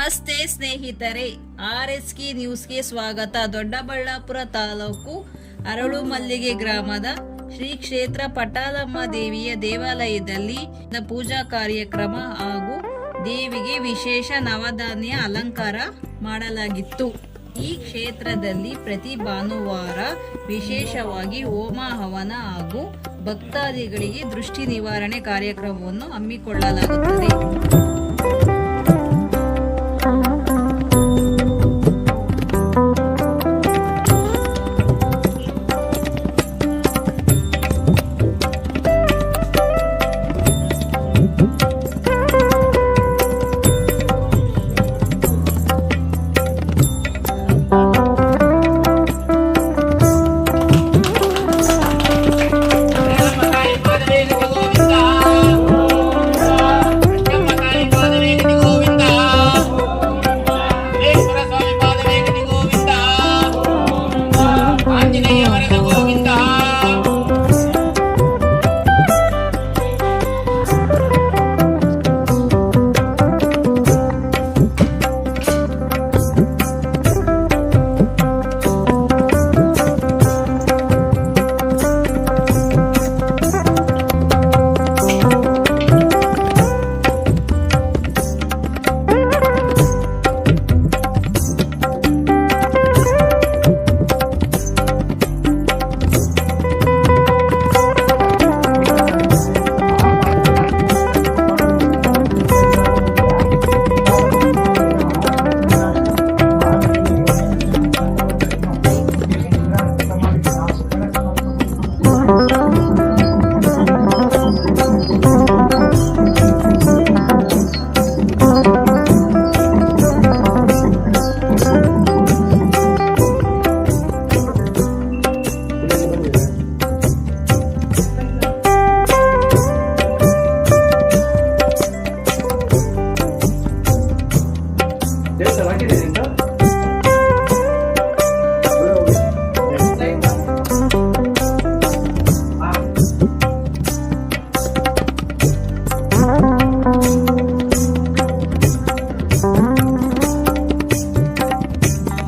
ನಮಸ್ತೆ ಸ್ನೇಹಿತರೆ. R S K ನ್ಯೂಸ್ಗೆ ಸ್ವಾಗತ. ದೊಡ್ಡಬಳ್ಳಾಪುರ ತಾಲೂಕು ಅರಳು ಮಲ್ಲಿಗೆ ಗ್ರಾಮದ ಶ್ರೀ ಕ್ಷೇತ್ರ ಪಟಾಲಮ್ಮ ದೇವಿಯ ದೇವಾಲಯದಲ್ಲಿ ಪೂಜಾ ಕಾರ್ಯಕ್ರಮ ಹಾಗೂ ದೇವಿಗೆ ವಿಶೇಷ ನವಧಾನ್ಯ ಅಲಂಕಾರ ಮಾಡಲಾಗಿತ್ತು. ಈ ಕ್ಷೇತ್ರದಲ್ಲಿ ಪ್ರತಿ ಭಾನುವಾರ ವಿಶೇಷವಾಗಿ ಹೋಮ ಹವನ ಹಾಗೂ ಭಕ್ತಾದಿಗಳಿಗೆ ದೃಷ್ಟಿ ನಿವಾರಣೆ ಕಾರ್ಯಕ್ರಮವನ್ನು ಹಮ್ಮಿಕೊಳ್ಳಲಾಗುತ್ತದೆ.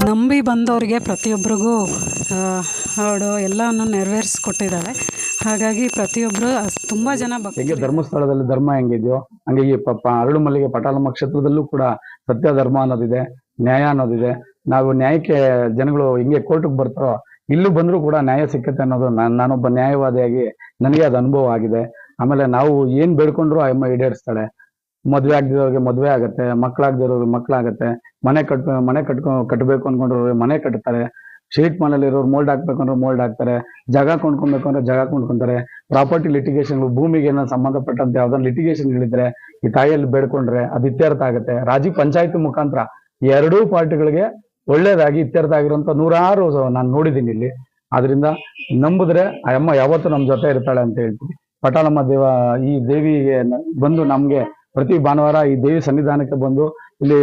ನಂಬಿ ಬಂದವರಿಗೆ ಪ್ರತಿಯೊಬ್ಬರಿಗೂ ಅವಳು ಎಲ್ಲವನ್ನು ನೆರವೇರಿಸ್ಕೊಟ್ಟಿದ್ದಾಳೆ ಹಾಗಾಗಿ ಪ್ರತಿಯೊಬ್ಬರು ತುಂಬಾ ಜನ ಹೇಗೆ ಧರ್ಮಸ್ಥಳದಲ್ಲಿ ಧರ್ಮ ಹೆಂಗಿದೆಯೋ ಹಂಗೆ ಈ ಪಾಪ ಅರಳು ಮಲ್ಲಿಗೆ ಪಟಾಲಮ್ಮ ಕ್ಷೇತ್ರದಲ್ಲೂ ಕೂಡ ಸತ್ಯ ಧರ್ಮ ಅನ್ನೋದಿದೆ ನ್ಯಾಯ ಅನ್ನೋದಿದೆ. ನಾವು ನ್ಯಾಯಕ್ಕೆ ಜನಗಳು ಹಿಂಗೆ ಕೋರ್ಟ್ಗೆ ಬರ್ತಾರೋ ಇಲ್ಲೂ ಬಂದರೂ ಕೂಡ ನ್ಯಾಯ ಸಿಕ್ಕತ್ತೆ ಅನ್ನೋದು ನಾನ್ ನಾನೊಬ್ಬ ನ್ಯಾಯವಾದಿಯಾಗಿ ನನಗೆ ಅದು ಅನುಭವ ಆಗಿದೆ. ಆಮೇಲೆ ನಾವು ಏನ್ ಬೇಡ್ಕೊಂಡ್ರು ಆ ಅಮ್ಮ ಈಡೇರಿಸ್ತಾಳೆ. ಮದ್ವೆ ಆಗದಿರೋರಿಗೆ ಮದ್ವೆ ಆಗತ್ತೆ ಮಕ್ಕಳಾಗದಿರೋರಿಗೆ ಮಕ್ಕಳಾಗತ್ತೆ ಮನೆ ಕಟ್ ಮನೆ ಕಟ್ಕೊ ಕಟ್ಟಬೇಕು ಅನ್ಕೊಂಡ್ರೆ ಮನೆ ಕಟ್ತಾರೆ. ಶೀಟ್ ಮನೆಯಲ್ಲಿ ಇರೋರು ಮೋಲ್ಡ್ ಹಾಕ್ಬೇಕು ಅಂದ್ರೆ ಮೋಲ್ಡ್ ಹಾಕ್ತಾರೆ, ಜಾಗ ಕೊಂಡ್ಕೊಬೇಕು ಅಂದ್ರೆ ಜಾಗ ಕೊಂಡ್ಕೊಂತಾರೆ ಪ್ರಾಪರ್ಟಿ ಲಿಟಿಗೇಷನ್ ಭೂಮಿಗೆ ಏನೋ ಸಂಬಂಧಪಟ್ಟಂತೆ ಯಾವ್ದಾದ್ರು ಲಿಟಿಗೇಷನ್ ಹೇಳಿದ್ರೆ ಈ ತಾಯಿಯಲ್ಲಿ ಬೇಡ್ಕೊಂಡ್ರೆ ಅದು ಇತ್ಯರ್ಥ ಆಗುತ್ತೆ. ರಾಜಿ ಪಂಚಾಯತ್ ಮುಖಾಂತರ ಎರಡೂ ಪಾರ್ಟಿಗಳಿಗೆ ಒಳ್ಳೇದಾಗಿ ಇತ್ಯರ್ಥ ಆಗಿರುವಂತ ನೂರಾರು ನಾನು ನೋಡಿದ್ದೀನಿ ಇಲ್ಲಿ. ಆದ್ರಿಂದ ನಂಬಿದ್ರೆ ಆ ಅಮ್ಮ ಯಾವತ್ತೂ ನಮ್ಮ ಜೊತೆ ಇರ್ತಾಳೆ ಅಂತ ಹೇಳ್ತೀನಿ. ಪಟಾಲಮ್ಮ ದೇವ, ಈ ದೇವಿಗೆ ಬಂದು ನಮ್ಗೆ ಪ್ರತಿ ಭಾನುವಾರ ಈ ದೇವಿ ಸನ್ನಿಧಾನಕ್ಕೆ ಬಂದು ಇಲ್ಲಿ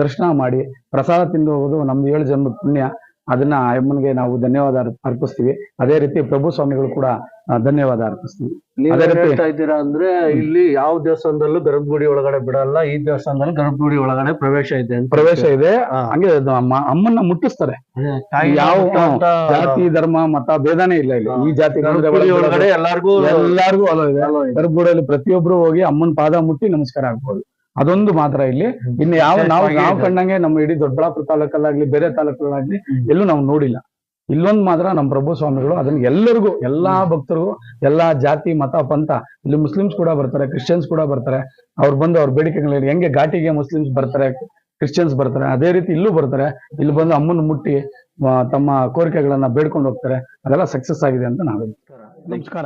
ದರ್ಶನ ಮಾಡಿ ಪ್ರಸಾದ ತಿಂದು ಹೋಗೋದು ನಮ್ದು ಏಳು ಜನ್ಮದ ಪುಣ್ಯ. ಅದನ್ನ ಅಮ್ಮನಿಗೆ ನಾವು ಧನ್ಯವಾದ ಅರ್- ಅರ್ಪಿಸ್ತೀವಿ. ಅದೇ ರೀತಿ ಪ್ರಭು ಸ್ವಾಮಿಗಳು ಕೂಡ ಧನ್ಯವಾದ ಅರ್ಪಿಸ್ತೀವಿ. ನೀವ್ ಹೇಳ್ತಾ ಇದ್ದೀರಾ ಅಂದ್ರೆ ಇಲ್ಲಿ ಯಾವ ದೇವಸ್ಥಾನದಲ್ಲೂ ಗರ್ಭಗುಡಿ ಒಳಗಡೆ ಬಿಡಲ್ಲ ಈ ದೇವಸ್ಥಾನದಲ್ಲಿ ಗರ್ಭಗುಡಿ ಒಳಗಡೆ ಪ್ರವೇಶ ಇದೆ ಪ್ರವೇಶ ಇದೆ. ಹಂಗೆ ಅಮ್ಮ ಅಮ್ಮನ್ನ ಮುಟ್ಟಿಸ್ತಾರೆ. ಯಾವ ಜಾತಿ ಧರ್ಮ ಮತ ಭೇದನೇ ಇಲ್ಲ ಇಲ್ಲಿ. ಈ ಜಾತಿ ಒಳಗಡೆ ಎಲ್ಲಾರ್ಗು ಎಲ್ಲಾರ್ಗೂ ಅಲೋ ಇದೆ. ಗರ್ಭಗುಡಿಯಲ್ಲಿ ಪ್ರತಿಯೊಬ್ರು ಹೋಗಿ ಅಮ್ಮನ ಪಾದ ಮುಟ್ಟಿ ನಮಸ್ಕಾರ ಆಗ್ಬೋದು. ಅದೊಂದು ಮಾತ್ರ ಇಲ್ಲಿ. ಇನ್ನು ಯಾವ ನಾವು ನಾವು ಕಂಡಂಗೆ ನಮ್ಮ ಇಡೀ ದೊಡ್ಡಬಳ್ಳಾಪುರ ತಾಲೂಕಲ್ಲಾಗ್ಲಿ ಬೇರೆ ತಾಲೂಕಲ್ಲಾಗ್ಲಿ ಎಲ್ಲೂ ನಾವು ನೋಡಿಲ್ಲ. ಇಲ್ಲೊಂದ್ ಮಾತ್ರ ನಮ್ಮ ಪ್ರಭು ಸ್ವಾಮಿಗಳು ಅದನ್ನ ಎಲ್ಲರಿಗೂ ಎಲ್ಲಾ ಭಕ್ತರಿಗೂ ಎಲ್ಲಾ ಜಾತಿ ಮತ ಪಂಥ ಇಲ್ಲಿ ಮುಸ್ಲಿಮ್ಸ್ ಕೂಡ ಬರ್ತಾರೆ ಕ್ರಿಶ್ಚಿಯನ್ಸ್ ಕೂಡ ಬರ್ತಾರೆ. ಅವ್ರು ಬಂದು ಅವ್ರ ಬೇಡಿಕೆಗಳು ಹೆಂಗೆ ಘಾಟಿಗೆ ಮುಸ್ಲಿಮ್ಸ್ ಬರ್ತಾರೆ ಕ್ರಿಶ್ಚಿಯನ್ಸ್ ಬರ್ತಾರೆ ಅದೇ ರೀತಿ ಇಲ್ಲೂ ಬರ್ತಾರೆ. ಇಲ್ಲಿ ಬಂದು ಅಮ್ಮನ ಮುಟ್ಟಿ ತಮ್ಮ ಕೋರಿಕೆಗಳನ್ನ ಬೇಡ್ಕೊಂಡು ಹೋಗ್ತಾರೆ. ಅದೆಲ್ಲ ಸಕ್ಸಸ್ ಆಗಿದೆ ಅಂತ ನಾವು ನಮಸ್ಕಾರ?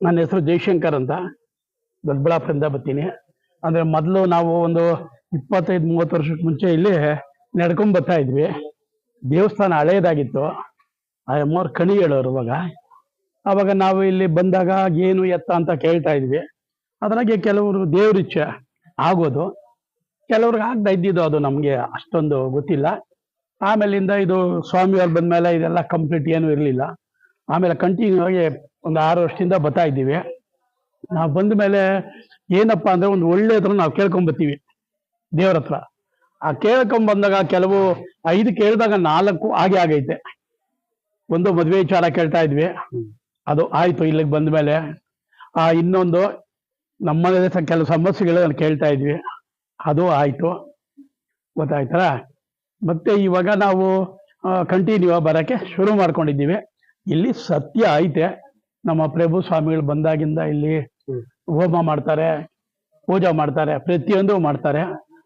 ನನ್ನ ಹೆಸರು ಜಯಶಂಕರ್ ಅಂತ. ದೊಡ್ಡಬಳ್ಳಾಪುರದಿಂದ ಬರ್ತೀನಿ. ಅಂದ್ರೆ ಮೊದಲು ನಾವು ಒಂದು ಇಪ್ಪತ್ತೈದು, ಮೂವತ್ತು ವರ್ಷಕ್ಕೆ ಮುಂಚೆ ಇಲ್ಲಿ ನಡ್ಕೊಂಡ್ ಬರ್ತಾ ಇದ್ವಿ. ದೇವಸ್ಥಾನ ಹಳೇದಾಗಿತ್ತು. ಆ ಅಮ್ಮವ್ರ ಕಣಿ ಹೇಳೋರು ಅವಾಗ ಅವಾಗ ನಾವು ಇಲ್ಲಿ ಬಂದಾಗ ಏನು ಎತ್ತ ಅಂತ ಕೇಳ್ತಾ ಇದ್ವಿ. ಅದ್ರಾಗೆ ಕೆಲವರು ದೇವ್ರ ಇಚ್ಛೆ ಆಗೋದು. ಕೆಲವ್ರಿಗೆ ಆಗ್ತಾ ಇದ್ದಿದ್ದು ಅದು ನಮಗೆ ಅಷ್ಟೊಂದು ಗೊತ್ತಿಲ್ಲ. ಆಮೇಲಿಂದ ಇದು ಸ್ವಾಮಿಯವ್ರು ಬಂದ್ಮೇಲೆ ಇದೆಲ್ಲ ಕಂಪ್ಲೀಟ್ ಏನು ಇರಲಿಲ್ಲ. ಆಮೇಲೆ ಕಂಟಿನ್ಯೂ ಆಗಿ ಒಂದು ಆರು ವರ್ಷದಿಂದ ಬರ್ತಾ ಇದ್ದೀವಿ. ನಾವು ಬಂದ ಮೇಲೆ ಏನಪ್ಪಾ ಅಂದ್ರೆ ಒಂದು ಒಳ್ಳೇದ್ರ ನಾವು ಕೇಳ್ಕೊಂಬತ್ತೀವಿ. ದೇವ್ರ ಹತ್ರ. ಆ ಕೇಳ್ಕೊಂಡ್ ಬಂದಾಗ ಕೆಲವು ಐದು ಕೇಳಿದಾಗ ನಾಲ್ಕು ಹಾಗೆ ಆಗೈತೆ. ಒಂದು ಮದ್ವೆ ವಿಚಾರ ಕೇಳ್ತಾ ಇದ್ವಿ. ಅದು ಆಯ್ತು, ಇಲ್ಲಿಗೆ ಬಂದ ಮೇಲೆ. ಆ ಇನ್ನೊಂದು ನಮ್ಮನೇಲಿ ಕೆಲವು ಸಮಸ್ಯೆಗಳು ಕೇಳ್ತಾ ಇದ್ವಿ. ಅದು ಆಯ್ತು. ಗೊತ್ತಾಯ್ತಲ್ಲ ಮತ್ತೆ ಇವಾಗ ನಾವು ಕಂಟಿನ್ಯೂ ಬರಕ್ಕೆ ಶುರು ಮಾಡ್ಕೊಂಡಿದ್ದೀವಿ. ಇಲ್ಲಿ ಸತ್ಯ ಐತೆ. ನಮ್ಮ ಪ್ರಭು ಸ್ವಾಮಿಗಳು ಬಂದಾಗಿಂದ ಇಲ್ಲಿ ಹೋಮ ಮಾಡ್ತಾರೆ ಪೂಜೆ ಮಾಡ್ತಾರೆ ಪ್ರತಿಯೊಂದು ಮಾಡ್ತಾರೆ.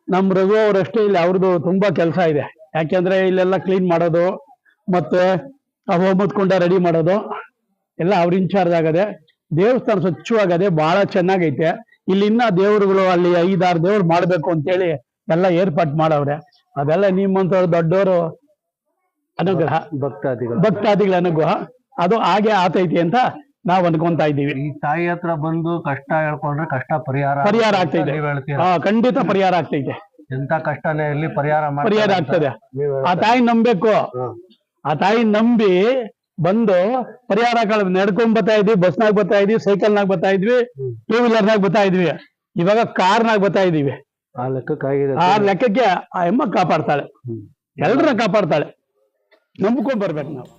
ನಮ್ಮ ರಘು ಅವರಷ್ಟೇ ಇಲ್ಲಿ ಅವ್ರದ್ದು ತುಂಬಾ ಕೆಲಸ ಇದೆ. ಯಾಕೆಂದ್ರೆ ಇಲ್ಲೆಲ್ಲ ಕ್ಲೀನ್ ಮಾಡೋದು ಮತ್ತೆ ಆ ಹೋಮದ ಕುಂಡ ರೆಡಿ ಮಾಡೋದು ಎಲ್ಲ ಅವ್ರ ಇನ್ಚಾರ್ಜ್ ಆಗದೆ ದೇವಸ್ಥಾನ ಸ್ವಚ್ಛವಾಗದೆ ಬಹಳ ಚೆನ್ನಾಗೈತೆ. ಇಲ್ಲಿ ಇನ್ನ ದೇವರುಗಳು ಅಲ್ಲಿ ಐದಾರು ದೇವ್ರು ಮಾಡ್ಬೇಕು ಅಂತೇಳಿ ಎಲ್ಲ ಏರ್ಪಾಟ್ ಮಾಡವ್ರೆ. ಅದೆಲ್ಲ ನಿಮ್ಮಂತ ದೊಡ್ಡವರು ಅನುಗ್ರಹ. ಭಕ್ತಾದಿಗಳು. ಭಕ್ತಾದಿಗಳ ಅನುಗ್ರಹ. ಅದು ಹಾಗೆ ಆತೈತಿ ಅಂತ ನಾವು ಅನ್ಕೊಂತಾ ಇದ್ದೀವಿ. ಈ ತಾಯಿ ಹತ್ರ ಬಂದು ಕಷ್ಟ ಹೇಳ್ಕೊಂಡ್ರೆ ಕಷ್ಟ ಪರಿಹಾರ ಪರಿಹಾರ ಆಗ್ತಾ ಇದೆ ಆಗ್ತೈತೆ. ನೀವ್ ಹೇಳ್ತೀರಾ? ಆ, ಖಂಡಿತ ಪರಿಹಾರ ಆಗ್ತೈತೆ. ಎಂತ ಕಷ್ಟನೇ ಇಲ್ಲಿ ಪರಿಹಾರ ಮಾಡ್ತಾರೆ ಪರಿಹಾರ ಅಂತ ಆಗ್ತದೆ. ನೀವ್ ಆ ತಾಯಿ ನಂಬೇಕು. ಹ್ಮ್. ಆ ತಾಯಿ ನಂಬಿ ಬಂದು ಪರಿಹಾರ ನಡ್ಕೊಂಡ್ ಬರ್ತಾ ಇದ್ವಿ ಬಸ್ನಾಗ ಬರ್ತಾ ಇದ್ವಿ ಸೈಕಲ್ನಾಗ ಬರ್ತಾ ಇದ್ವಿ ಟೂ ವೀಲರ್ನಾಗ ಬರ್ತಾ ಇದ್ವಿ. ಇವಾಗ ಕಾರ್ ನಾಗ್ ಬರ್ತಾ ಇದೀವಿ ಆ ಲೆಕ್ಕಕ್ಕಾಗಿದೆ ಆ ಲೆಕ್ಕಕ್ಕೆ ಆ ಅಮ್ಮ ಕಾಪಾಡ್ತಾಳೆ. ಎಲ್ರನ್ನ ಕಾಪಾಡ್ತಾಳೆ. ನಂಬ್ಕೊಂಡ್ ಬರ್ಬೇಕು ನಾವು.